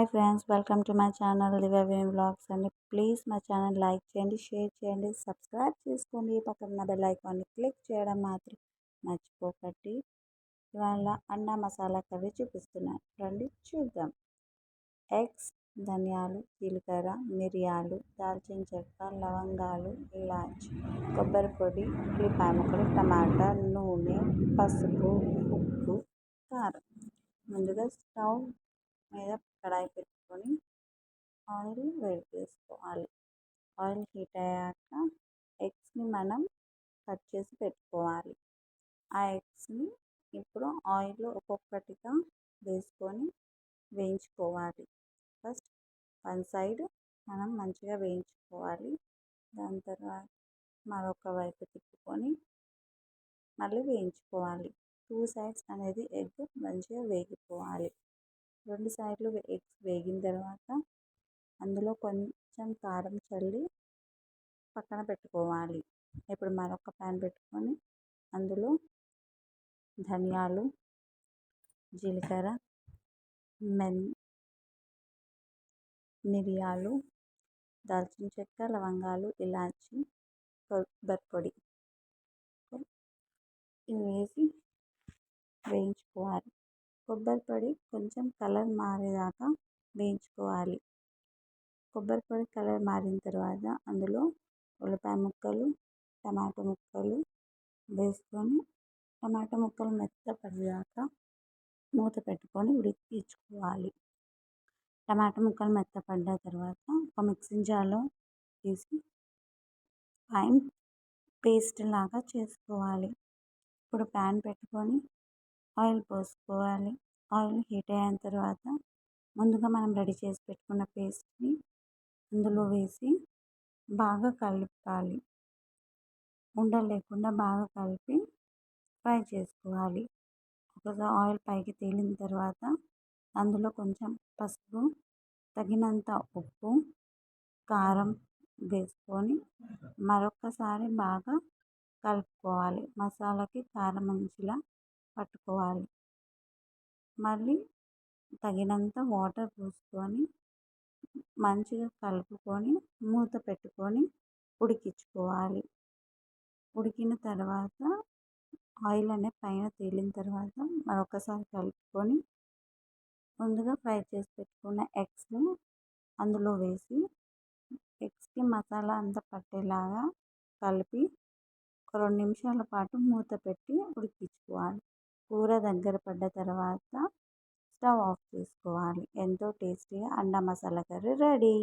Hi friends welcome to my channel దివ్యవేం blogs అండి. Please మా channel like చేయండి share చేయండి సబ్స్క్రైబ్ చేసుకోండి. పక్కన ఉన్న బెల్ ఐకాన్ని క్లిక్ చేయడం మాత్రం మర్చిపోకండి. ఇవాళ అన్న మసాలా కర్రీ చూపిస్తున్నాను రండి చూద్దాం. ఎగ్స్ ధనియాలు జీలకర్ర మిరియాలు దాల్చిన చెక్క లవంగాలు ఇలాచి కొబ్బరి పొడి ఉల్లిపాయ ముక్కలు టమాటా నూనె పసుపు ఉప్పు కారం. ముందుగా స్టవ్ ఆయిల్ వేడి చేసుకోవాలి. ఆయిల్ హీట్ అయ్యాక ఎగ్స్ని మనం కట్ చేసి పెట్టుకోవాలి. ఆ ఎగ్స్ని ఇప్పుడు ఆయిల్ ఒక్కొక్కటిగా వేసుకొని వేయించుకోవాలి. ఫస్ట్ వన్ సైడ్ మనం మంచిగా వేయించుకోవాలి. దాని తర్వాత మరొక వైపు తిప్పుకొని మళ్ళీ వేయించుకోవాలి. టూ సైడ్స్ అనేది ఎగ్ మంచిగా వేగిపోవాలి. రెండు సైడ్లు ఎగ్స్ వేగిన తర్వాత అందులో కొంచెం కారం చల్లి పక్కన పెట్టుకోవాలి. ఇప్పుడు మరొక ప్యాన్ పెట్టుకొని అందులో ధనియాలు జీలకర్ర మెన్ మిరియాలు దాల్చిన చెక్క లవంగాలు ఇలాచి కొబ్బరి పొడి. ఇవి వేసి వేయించుకోవాలి. కొబ్బరి పొడి కొంచెం కలర్ మారేదాకా వేయించుకోవాలి. కొబ్బరి పొడి కలర్ మారిన తర్వాత అందులో ఉల్లిపాయ ముక్కలు టమాటా ముక్కలు వేసుకొని టమాటా ముక్కలు మెత్తపడేదాకా మూత పెట్టుకొని ఉడికించుకోవాలి. టమాటా ముక్కలు మెత్తపడ్డ తర్వాత ఒక మిక్సింగ్ జార్లో తీసి ఫైన్ పేస్ట్ లాగా చేసుకోవాలి. ఇప్పుడు ప్యాన్ పెట్టుకొని ఆయిల్ పోసుకోవాలి. ఆయిల్ హీట్ అయిన తర్వాత ముందుగా మనం రెడీ చేసి పెట్టుకున్న పేస్ట్ని అందులో వేసి బాగా కలపాలి. ఉండలు లేకుండా బాగా కలిపి ఫ్రై చేసుకోవాలి. ఒకసారి ఆయిల్ పైకి తేలిన తర్వాత అందులో కొంచెం పసుపు తగినంత ఉప్పు కారం వేసుకొని మరొకసారి బాగా కలుపుకోవాలి. మసాలాకి కారం మంచిగా పట్టుకోవాలి. మళ్ళీ తగినంత వాటర్ పోసుకొని మంచిగా కలుపుకొని మూత పెట్టుకొని ఉడికించుకోవాలి. ఉడికిన తర్వాత ఆయిల్ అనేది పైన తేలిన తర్వాత మరొకసారి కలుపుకొని ముందుగా ఫ్రై చేసి పెట్టుకున్న ఎగ్స్ని అందులో వేసి ఎగ్స్కి మసాలా అంతా పట్టేలాగా కలిపి ఒక రెండు నిమిషాల పాటు మూత పెట్టి ఉడికించుకోవాలి. కూర దగ్గర పడ్డ తర్వాత స్టవ్ ఆఫ్ చేసుకోవాలి. ఎంతో టేస్టీగా అండా మసాలా కర్రీ రెడీ.